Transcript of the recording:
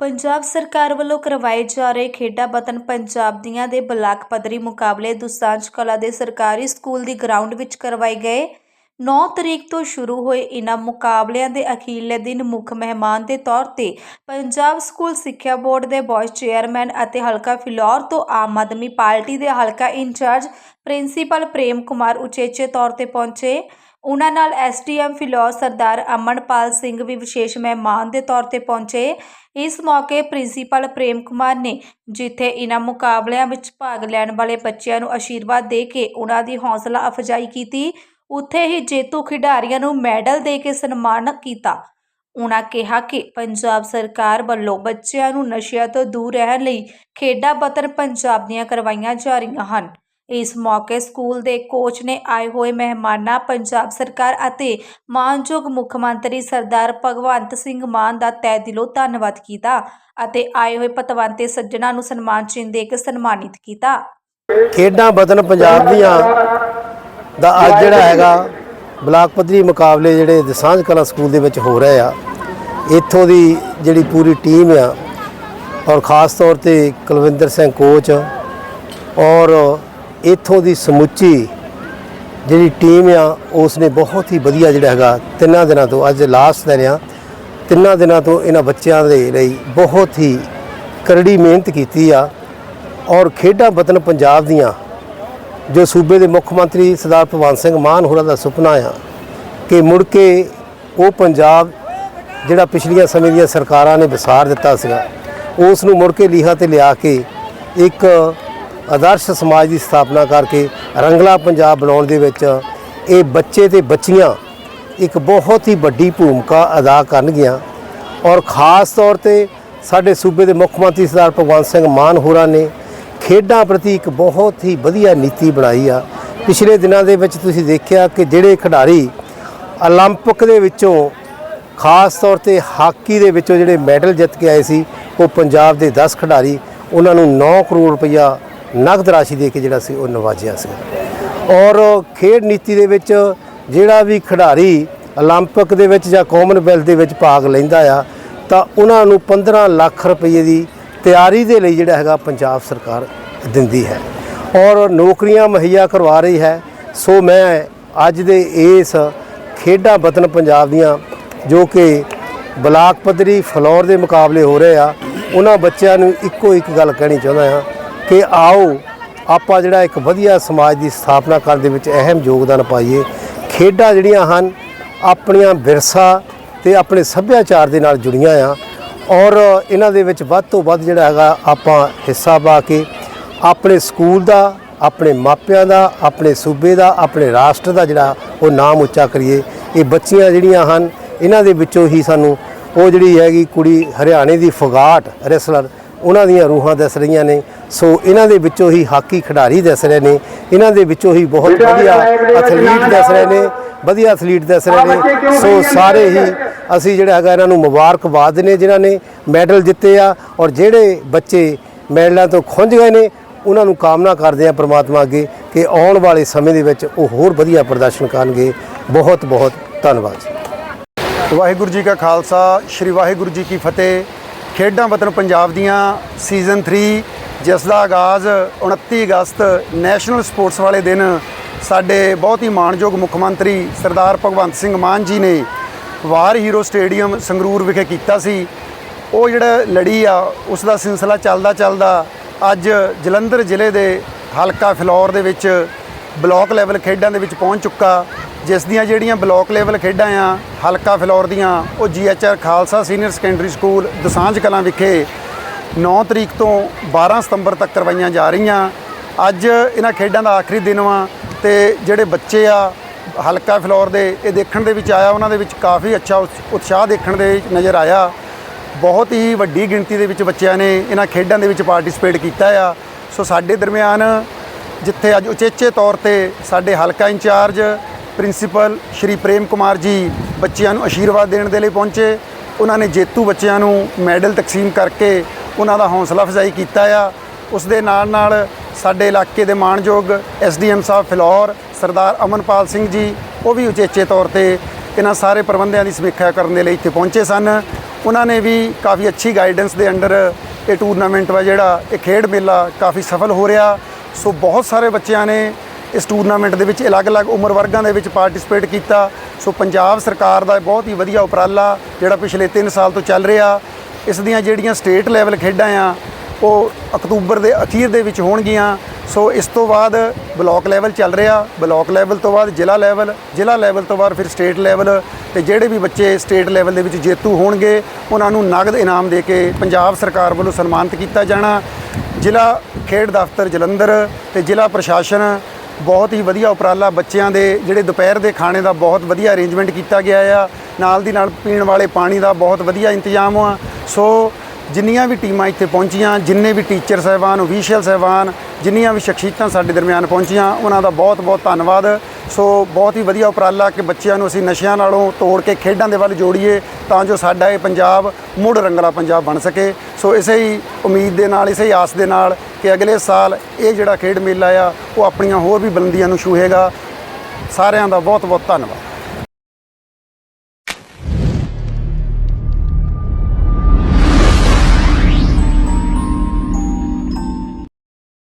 ਪੰਜਾਬ ਸਰਕਾਰ ਵੱਲੋਂ ਕਰਵਾਏ ਜਾ ਰਹੇ ਖੇਡਾਂ ਵਤਨ ਪੰਜਾਬ ਦੀਆਂ ਦੇ ਬਲਾਕ ਪੱਧਰੀ ਮੁਕਾਬਲੇ ਦੁਸਾਂਝ ਕਲਾ ਦੇ ਸਰਕਾਰੀ ਸਕੂਲ ਦੀ ਗਰਾਊਂਡ ਵਿੱਚ ਕਰਵਾਏ ਗਏ। 9 ਤਰੀਕ ਤੋਂ ਸ਼ੁਰੂ ਹੋਏ ਇਨ੍ਹਾਂ ਮੁਕਾਬਲਿਆਂ ਦੇ ਅਖੀਰਲੇ ਦਿਨ ਮੁੱਖ ਮਹਿਮਾਨ ਦੇ ਤੌਰ ਤੇ ਪੰਜਾਬ ਸਕੂਲ ਸਿੱਖਿਆ ਬੋਰਡ ਦੇ ਵਾਈਸ ਚੇਅਰਮੈਨ ਅਤੇ ਹਲਕਾ ਫਿਲੌਰ ਤੋਂ ਆਮ ਆਦਮੀ ਪਾਰਟੀ ਦੇ ਹਲਕਾ ਇੰਚਾਰਜ ਪ੍ਰਿੰਸੀਪਲ ਪ੍ਰੇਮ ਕੁਮਾਰ ਉਚੇਚੇ ਤੌਰ ਤੇ ਪਹੁੰਚੇ। ਉਹਨਾਂ ਨਾਲ ਐਸਡੀਐਮ ਫਿਲੌਰ ਸਰਦਾਰ ਅਮਨਪਾਲ ਸਿੰਘ ਵੀ ਵਿਸ਼ੇਸ਼ ਮਹਿਮਾਨ ਦੇ ਤੌਰ ਤੇ ਪਹੁੰਚੇ। ਇਸ ਮੌਕੇ ਪ੍ਰਿੰਸੀਪਲ ਪ੍ਰੇਮ ਕੁਮਾਰ ਨੇ ਜਿੱਥੇ ਇਹਨਾਂ ਮੁਕਾਬਲਿਆਂ ਵਿੱਚ ਭਾਗ ਲੈਣ ਵਾਲੇ ਬੱਚਿਆਂ ਨੂੰ ਆਸ਼ੀਰਵਾਦ ਦੇ ਕੇ ਉਹਨਾਂ ਦੀ ਹੌਸਲਾ ਅਫਜ਼ਾਈ ਕੀਤੀ, ਉੱਥੇ ਹੀ ਜੇਤੂ ਖਿਡਾਰੀਆਂ ਨੂੰ ਮੈਡਲ ਦੇ ਕੇ ਸਨਮਾਨ ਕੀਤਾ। ਉਹਨਾਂ ਕਿਹਾ ਕਿ ਪੰਜਾਬ ਸਰਕਾਰ ਵੱਲੋਂ ਬੱਚਿਆਂ ਨੂੰ ਨਸ਼ਿਆਂ ਤੋਂ ਦੂਰ ਰਹਿਣ ਲਈ ਖੇਡਾਂ ਵਤਨ ਪੰਜਾਬ ਦੀਆਂ ਕਰਵਾਈਆਂ ਜਾ ਰਹੀਆਂ ਹਨ। ਇਸ ਮੌਕੇ ਸਕੂਲ ਦੇ ਕੋਚ ਨੇ ਆਏ ਹੋਏ ਮਹਿਮਾਨਾਂ, ਪੰਜਾਬ ਸਰਕਾਰ ਅਤੇ ਮਾਨਯੋਗ ਮੁੱਖ ਮੰਤਰੀ ਸਰਦਾਰ ਭਗਵੰਤ ਸਿੰਘ ਮਾਨ ਦਾ ਤਹਿ ਦਿਲੋਂ ਧੰਨਵਾਦ ਕੀਤਾ ਅਤੇ ਆਏ ਹੋਏ ਪਤਵੰਤੇ ਸੱਜਣਾ ਨੂੰ ਸਨਮਾਨ ਚਿੰਨ੍ਹ ਦੇ ਕੇ ਸਨਮਾਨਿਤ ਕੀਤਾ। ਖੇਡਾਂ ਵਤਨ ਪੰਜਾਬ ਦੀਆਂ ਦਾ ਅੱਜ ਜਿਹੜਾ ਹੈਗਾ ਬਲਾਕ ਪੱਧਰੀ ਮੁਕਾਬਲੇ ਜਿਹੜੇ ਦਸਾਂਝ ਕਲਾ ਸਕੂਲ ਦੇ ਵਿੱਚ ਹੋ ਰਹੇ ਆ, ਇੱਥੋਂ ਦੀ ਜਿਹੜੀ ਪੂਰੀ ਟੀਮ ਆ ਔਰ ਖਾਸ ਤੌਰ ਤੇ ਕੁਲਵਿੰਦਰ ਸਿੰਘ ਕੋਚ ਔਰ ਇੱਥੋਂ ਦੀ ਸਮੁੱਚੀ ਜਿਹੜੀ ਟੀਮ ਆ ਉਸ ਨੇ ਬਹੁਤ ਹੀ ਵਧੀਆ ਜਿਹੜਾ ਹੈਗਾ ਤਿੰਨਾਂ ਦਿਨਾਂ ਤੋਂ, ਅੱਜ ਲਾਸਟ ਦਿਨ ਆ, ਤਿੰਨਾਂ ਦਿਨਾਂ ਤੋਂ ਇਹਨਾਂ ਬੱਚਿਆਂ ਦੇ ਲਈ ਬਹੁਤ ਹੀ ਕਰੜੀ ਮਿਹਨਤ ਕੀਤੀ ਆ ਔਰ ਖੇਡਾਂ ਵਤਨ ਪੰਜਾਬ ਦੀਆਂ, ਜੋ ਸੂਬੇ ਦੇ ਮੁੱਖ ਮੰਤਰੀ ਸਰਦਾਰ ਭਗਵੰਤ ਸਿੰਘ ਮਾਨ ਹੋਰਾਂ ਦਾ ਸੁਪਨਾ ਆ ਕਿ ਮੁੜ ਕੇ ਉਹ ਪੰਜਾਬ ਜਿਹੜਾ ਪਿਛਲੀਆਂ ਸਮੇਂ ਦੀਆਂ ਸਰਕਾਰਾਂ ਨੇ ਵਿਸਾਰ ਦਿੱਤਾ ਸੀਗਾ ਉਸ ਨੂੰ ਮੁੜ ਕੇ ਲੀਹਾਂ ਤੇ ਲਿਆ ਕੇ ਇੱਕ ਆਦਰਸ਼ ਸਮਾਜ ਦੀ ਸਥਾਪਨਾ ਕਰਕੇ ਰੰਗਲਾ ਪੰਜਾਬ ਬਣਾਉਣ ਦੇ ਵਿੱਚ ਇਹ ਬੱਚੇ ਤੇ ਬੱਚੀਆਂ ਇੱਕ ਬਹੁਤ ਹੀ ਵੱਡੀ ਭੂਮਿਕਾ ਅਦਾ ਕਰਨਗੀਆਂ ਔਰ ਖਾਸ ਤੌਰ ਤੇ ਸਾਡੇ ਸੂਬੇ ਦੇ ਮੁੱਖ ਮੰਤਰੀ ਸਰਦਾਰ ਭਗਵੰਤ ਸਿੰਘ ਮਾਨ ਹੋਰਾਂ ਨੇ ਖੇਡਾਂ ਪ੍ਰਤੀ ਇੱਕ ਬਹੁਤ ਹੀ ਵਧੀਆ ਨੀਤੀ ਬਣਾਈ ਆ ਪਿਛਲੇ ਦਿਨਾਂ ਦੇ ਵਿੱਚ ਤੁਸੀਂ ਦੇਖਿਆ ਕਿ ਜਿਹੜੇ ਖਿਡਾਰੀ 올림픽 ਦੇ ਵਿੱਚੋਂ ਖਾਸ ਤੌਰ ਤੇ ਹਾਕੀ ਦੇ ਵਿੱਚੋਂ ਜਿਹੜੇ ਮੈਡਲ ਜਿੱਤ ਕੇ ਆਏ ਸੀ ਉਹ ਪੰਜਾਬ ਦੇ 10 ਖਿਡਾਰੀ ਉਹਨਾਂ ਨੂੰ 9 ਕਰੋੜ ਰੁਪਇਆ ਨਗਦ ਰਾਸ਼ੀ ਦੇ ਕੇ ਜਿਹੜਾ ਸੀ ਉਹ ਨਵਾਜਿਆ ਸੀ ਔਰ ਖੇਡ ਨੀਤੀ ਦੇ ਵਿੱਚ ਜਿਹੜਾ ਵੀ ਖਿਡਾਰੀ 올림픽 ਦੇ ਵਿੱਚ ਜਾਂ ਕਾਮਨਵੈਲਥ ਦੇ ਵਿੱਚ ਭਾਗ ਲੈਂਦਾ ਆ ਤਾਂ ਉਹਨਾਂ ਨੂੰ 15 ਲੱਖ ਰੁਪਏ ਦੀ ਤਿਆਰੀ ਦੇ ਲਈ ਜਿਹੜਾ ਹੈਗਾ ਪੰਜਾਬ ਸਰਕਾਰ ਦਿੰਦੀ ਹੈ ਔਰ ਨੌਕਰੀਆਂ ਮੁਹੱਈਆ ਕਰਵਾ ਰਹੀ ਹੈ ਸੋ ਮੈਂ ਅੱਜ ਦੇ ਇਸ ਖੇਡਾਂ ਵਤਨ ਪੰਜਾਬ ਦੀਆਂ ਜੋ ਕਿ ਬਲਾਕ ਪੱਧਰੀ ਫਲੋਰ ਦੇ ਮੁਕਾਬਲੇ ਹੋ ਰਹੇ ਆ ਉਹਨਾਂ ਬੱਚਿਆਂ ਨੂੰ ਇੱਕੋ ਇੱਕ ਗੱਲ ਕਹਿਣੀ ਚਾਹੁੰਦਾ ਹਾਂ ਕਿ ਆਓ ਆਪਾਂ ਜਿਹੜਾ ਇੱਕ ਵਧੀਆ ਸਮਾਜ ਦੀ ਸਥਾਪਨਾ ਕਰਨ ਦੇ ਵਿੱਚ ਅਹਿਮ ਯੋਗਦਾਨ ਪਾਈਏ। ਖੇਡਾਂ ਜਿਹੜੀਆਂ ਹਨ, ਆਪਣੀਆਂ ਵਿਰਸਾ ਤੇ ਆਪਣੇ ਸੱਭਿਆਚਾਰ ਦੇ ਨਾਲ ਜੁੜੀਆਂ ਆ ਔਰ ਇਹਨਾਂ ਦੇ ਵਿੱਚ ਵੱਧ ਤੋਂ ਵੱਧ ਜਿਹੜਾ ਹੈਗਾ ਆਪਾਂ ਹਿੱਸਾ ਪਾ ਕੇ ਆਪਣੇ ਸਕੂਲ ਦਾ, ਆਪਣੇ ਮਾਪਿਆਂ ਦਾ, ਆਪਣੇ ਸੂਬੇ ਦਾ, ਆਪਣੇ ਰਾਸ਼ਟਰ ਦਾ ਜਿਹੜਾ ਉਹ ਨਾਮ ਉੱਚਾ ਕਰੀਏ। ਇਹ ਬੱਚੀਆਂ ਜਿਹੜੀਆਂ ਹਨ, ਇਹਨਾਂ ਦੇ ਵਿੱਚੋਂ ਹੀ ਸਾਨੂੰ ਉਹ ਜਿਹੜੀ ਹੈਗੀ ਕੁੜੀ ਹਰਿਆਣੇ ਦੀ ਫਗਾਟ ਰੈਸਲਰ ਉਹਨਾਂ ਦੀਆਂ ਰੂਹਾਂ ਦੱਸ ਰਹੀਆਂ ਨੇ। ਸੋ ਇਹਨਾਂ ਦੇ ਵਿੱਚੋਂ ਹੀ ਹਾਕੀ ਖਿਡਾਰੀ ਦੱਸ ਰਹੇ ਨੇ। ਇਹਨਾਂ ਦੇ ਵਿੱਚੋਂ ਹੀ ਬਹੁਤ ਵਧੀਆ ਐਥਲੀਟ ਦੱਸ ਰਹੇ ਨੇ ਵਧੀਆ ਐਥਲੀਟ ਦੱਸ ਰਹੇ ਨੇ। ਸੋ ਸਾਰੇ ਹੀ ਅਸੀਂ ਜਿਹੜਾ ਹੈਗਾ ਇਹਨਾਂ ਨੂੰ ਮੁਬਾਰਕਬਾਦ ਨੇ ਜਿਨ੍ਹਾਂ ਨੇ ਮੈਡਲ ਜਿੱਤੇ ਆ ਔਰ ਜਿਹੜੇ ਬੱਚੇ ਮੈਡਲਾਂ ਤੋਂ ਖੁੰਝ ਗਏ ਨੇ ਉਹਨਾਂ ਨੂੰ ਕਾਮਨਾ ਕਰਦੇ ਆ ਪ੍ਰਮਾਤਮਾ ਅੱਗੇ ਕਿ ਆਉਣ ਵਾਲੇ ਸਮੇਂ ਦੇ ਵਿੱਚ ਉਹ ਹੋਰ ਵਧੀਆ ਪ੍ਰਦਰਸ਼ਨ ਕਰਨਗੇ। ਬਹੁਤ ਬਹੁਤ ਧੰਨਵਾਦ ਜੀ। ਵਾਹਿਗੁਰੂ ਜੀ ਕਾ ਖਾਲਸਾ ਸ੍ਰੀ ਵਾਹਿਗੁਰੂ ਜੀ ਕੀ ਫਤਿਹ। ਖੇਡਾਂ ਵਤਨ ਪੰਜਾਬ ਦੀਆਂ ਸੀਜ਼ਨ 3 ਜਿਸ ਦਾ ਆਗਾਜ਼ 29 ਅਗਸਤ ਨੈਸ਼ਨਲ ਸਪੋਰਟਸ ਵਾਲੇ ਦਿਨ ਸਾਡੇ ਬਹੁਤ ਹੀ ਮਾਣਯੋਗ ਮੁੱਖ ਮੰਤਰੀ ਸਰਦਾਰ ਭਗਵੰਤ ਸਿੰਘ ਮਾਨ ਜੀ ਨੇ ਵਾਰ ਹੀਰੋ ਸਟੇਡੀਅਮ ਸੰਗਰੂਰ ਵਿਖੇ ਕੀਤਾ ਸੀ। ਉਹ ਜਿਹੜਾ ਲੜੀ ਆ, ਉਸ ਦਾ ਸਿਲਸਿਲਾ ਚੱਲਦਾ ਚੱਲਦਾ ਅੱਜ ਜਲੰਧਰ ਜ਼ਿਲ੍ਹੇ ਦੇ ਹਲਕਾ ਫਲੌਰ ਦੇ ਵਿੱਚ ਬਲਾਕ ਲੈਵਲ ਖੇਡਾਂ ਦੇ ਵਿੱਚ ਪਹੁੰਚ ਚੁੱਕਾ। ਜਿਸ ਦੀਆਂ ਜਿਹੜੀਆਂ ਬਲਾਕ ਲੈਵਲ ਖੇਡਾਂ ਆ, ਹਲਕਾ ਫਲੌਰ ਦੀਆਂ, ਉਹ GHR Khalsa senior secondary school Dosanjh Kalan ਵਿਖੇ 9 ਤਰੀਕ ਤੋਂ 12 ਸਤੰਬਰ ਤੱਕ ਕਰਵਾਈਆਂ ਜਾ ਰਹੀਆਂ। ਅੱਜ ਇਹਨਾਂ ਖੇਡਾਂ ਦਾ ਆਖਰੀ ਦਿਨ ਵਾ ਤੇ ਜਿਹੜੇ ਬੱਚੇ ਆ, ਹਲਕਾ ਫਲੌਰ ਦੇ, ਇਹ ਦੇਖਣ ਦੇ ਵਿੱਚ ਆਇਆ, ਉਹਨਾਂ ਦੇ ਵਿੱਚ ਕਾਫੀ ਅੱਛਾ ਉਤਸ- ਉਤਸ਼ਾਹ ਦੇਖਣ ਦੇ ਨਜ਼ਰ ਆਇਆ। ਬਹੁਤ ਹੀ ਵੱਡੀ ਗਿਣਤੀ ਦੇ ਵਿੱਚ ਬੱਚਿਆਂ ਨੇ ਇਹਨਾਂ ਖੇਡਾਂ ਦੇ ਵਿੱਚ ਪਾਰਟਿਸਿਪੇਟ ਕੀਤਾ ਆ। ਸੋ ਸਾਡੇ ਦਰਮਿਆਨ ਜਿੱਥੇ ਅੱਜ ਉਚੇਚੇ ਤੌਰ ਤੇ ਸਾਡੇ ਹਲਕਾ ਇੰਚਾਰਜ ਪ੍ਰਿੰਸੀਪਲ ਸ਼੍ਰੀ ਪ੍ਰੇਮ ਕੁਮਾਰ ਜੀ ਬੱਚਿਆਂ ਨੂੰ ਆਸ਼ੀਰਵਾਦ ਦੇਣ ਦੇ ਲਈ ਪਹੁੰਚੇ। ਉਹਨਾਂ ਨੇ ਜੇਤੂ ਬੱਚਿਆਂ ਨੂੰ ਮੈਡਲ ਤਕਸੀਮ ਕਰਕੇ ਉਹਨਾਂ ਦਾ ਹੌਸਲਾ ਅਫਜ਼ਾਈ ਕੀਤਾ ਆ। ਉਸ ਦੇ ਨਾਲ ਨਾਲ ਸਾਡੇ ਇਲਾਕੇ ਦੇ ਮਾਣਯੋਗ ਐਸਡੀਐਮ ਸਾਹਿਬ ਫਿਲੌਰ, ਸਰਦਾਰ ਅਮਨਪਾਲ ਸਿੰਘ ਜੀ, ਉਹ ਵੀ ਉਚੇਚੇ ਤੌਰ ਤੇ ਇਹਨਾਂ ਸਾਰੇ ਪ੍ਰਬੰਧਾਂ ਦੀ ਸਮੀਖਿਆ ਕਰਨ ਦੇ ਲਈ ਇੱਥੇ ਪਹੁੰਚੇ ਸਨ। ਉਹਨਾਂ ਨੇ ਵੀ ਕਾਫੀ ਅੱਛੀ ਗਾਈਡੈਂਸ ਦੇ ਅੰਡਰ ਇਹ ਟੂਰਨਾਮੈਂਟ ਵਾ ਜਿਹੜਾ, ਇਹ ਖੇਡ ਮੇਲਾ ਕਾਫੀ ਸਫਲ ਹੋ ਰਿਹਾ। ਸੋ ਬਹੁਤ ਸਾਰੇ ਬੱਚਿਆਂ ਨੇ ਇਸ ਟੂਰਨਾਮੈਂਟ ਦੇ ਵਿੱਚ ਅਲੱਗ-ਅਲੱਗ ਉਮਰ ਵਰਗਾਂ ਦੇ ਵਿੱਚ ਪਾਰਟਿਸਿਪੇਟ ਕੀਤਾ। ਸੋ ਪੰਜਾਬ ਸਰਕਾਰ ਦਾ ਬਹੁਤ ਹੀ ਵਧੀਆ ਉਪਰਾਲਾ ਜਿਹੜਾ ਪਿਛਲੇ 3 ਸਾਲ ਤੋਂ ਚੱਲ ਰਿਹਾ। ਇਸ ਦੀਆਂ ਜਿਹੜੀਆਂ ਸਟੇਟ ਲੈਵਲ ਖੇਡਾਂ ਆ, ਉਹ ਅਕਤੂਬਰ ਦੇ ਅਖੀਰ ਦੇ ਵਿੱਚ ਹੋਣਗੀਆਂ। ਸੋ ਇਸ ਤੋਂ ਬਾਅਦ ਬਲਾਕ ਲੈਵਲ ਚੱਲ ਰਿਹਾ। ਬਲਾਕ ਲੈਵਲ ਤੋਂ ਬਾਅਦ ਜ਼ਿਲ੍ਹਾ ਲੈਵਲ ਜ਼ਿਲ੍ਹਾ ਲੈਵਲ ਤੋਂ ਬਾਅਦ ਫਿਰ ਸਟੇਟ ਲੈਵਲ ਤੇ ਜਿਹੜੇ ਵੀ ਬੱਚੇ ਸਟੇਟ ਲੈਵਲ ਦੇ ਵਿੱਚ ਜੇਤੂ ਹੋਣਗੇ, ਉਹਨਾਂ ਨੂੰ ਨਗਦ ਇਨਾਮ ਦੇ ਕੇ ਪੰਜਾਬ ਸਰਕਾਰ ਵੱਲੋਂ ਸਨਮਾਨਿਤ ਕੀਤਾ ਜਾਣਾ। ਜ਼ਿਲ੍ਹਾ ਖੇਡ ਦਫ਼ਤਰ ਜਲੰਧਰ ਤੇ ਜ਼ਿਲ੍ਹਾ ਪ੍ਰਸ਼ਾਸਨ ਬਹੁਤ ਹੀ ਵਧੀਆ ਉਪਰਾਲਾ ਬੱਚਿਆਂ ਦੇ, ਜਿਹੜੇ ਦੁਪਹਿਰ ਦੇ ਖਾਣੇ ਦਾ ਬਹੁਤ ਵਧੀਆ ਅਰੇਂਜਮੈਂਟ ਕੀਤਾ ਗਿਆ ਆ। ਨਾਲ ਦੀ ਨਾਲ ਪੀਣ ਵਾਲੇ ਪਾਣੀ ਦਾ ਬਹੁਤ ਵਧੀਆ ਇੰਤਜ਼ਾਮ ਆ। ਸੋ ਜਿੰਨੀਆਂ ਵੀ ਟੀਮਾਂ ਇੱਥੇ ਪਹੁੰਚੀਆਂ, ਜਿੰਨੇ ਵੀ ਟੀਚਰ ਸਾਹਿਬਾਨ ਅਫੀਸ਼ੀਅਲ ਸਾਹਿਬਾਨ, ਜਿੰਨੀਆਂ ਵੀ ਸ਼ਖਸੀਅਤਾਂ ਸਾਡੇ ਦਰਮਿਆਨ ਪਹੁੰਚੀਆਂ, ਉਹਨਾਂ ਦਾ ਬਹੁਤ-ਬਹੁਤ ਧੰਨਵਾਦ। ਸੋ ਬਹੁਤ ਹੀ ਵਧੀਆ ਉਪਰਾਲਾ ਕਿ ਬੱਚਿਆਂ ਨੂੰ ਅਸੀਂ ਨਸ਼ਿਆਂ ਨਾਲੋਂ ਤੋੜ ਕੇ ਖੇਡਾਂ ਦੇ ਵੱਲ ਜੋੜੀਏ, ਤਾਂ ਜੋ ਸਾਡਾ ਇਹ ਪੰਜਾਬ ਮੁੜ ਰੰਗਲਾ ਪੰਜਾਬ ਬਣ ਸਕੇ। ਸੋ ਇਸੇ ਹੀ ਉਮੀਦ ਦੇ ਨਾਲ, ਇਸੇ ਹੀ ਆਸ ਦੇ ਨਾਲ ਕਿ ਅਗਲੇ ਸਾਲ ਇਹ ਜਿਹੜਾ ਖੇਡ ਮੇਲਾ ਆ, ਉਹ ਆਪਣੀਆਂ ਹੋਰ ਵੀ ਬੁਲੰਦੀਆਂ ਨੂੰ ਛੂਹੇਗਾ। ਸਾਰਿਆਂ ਦਾ ਬਹੁਤ-ਬਹੁਤ ਧੰਨਵਾਦ।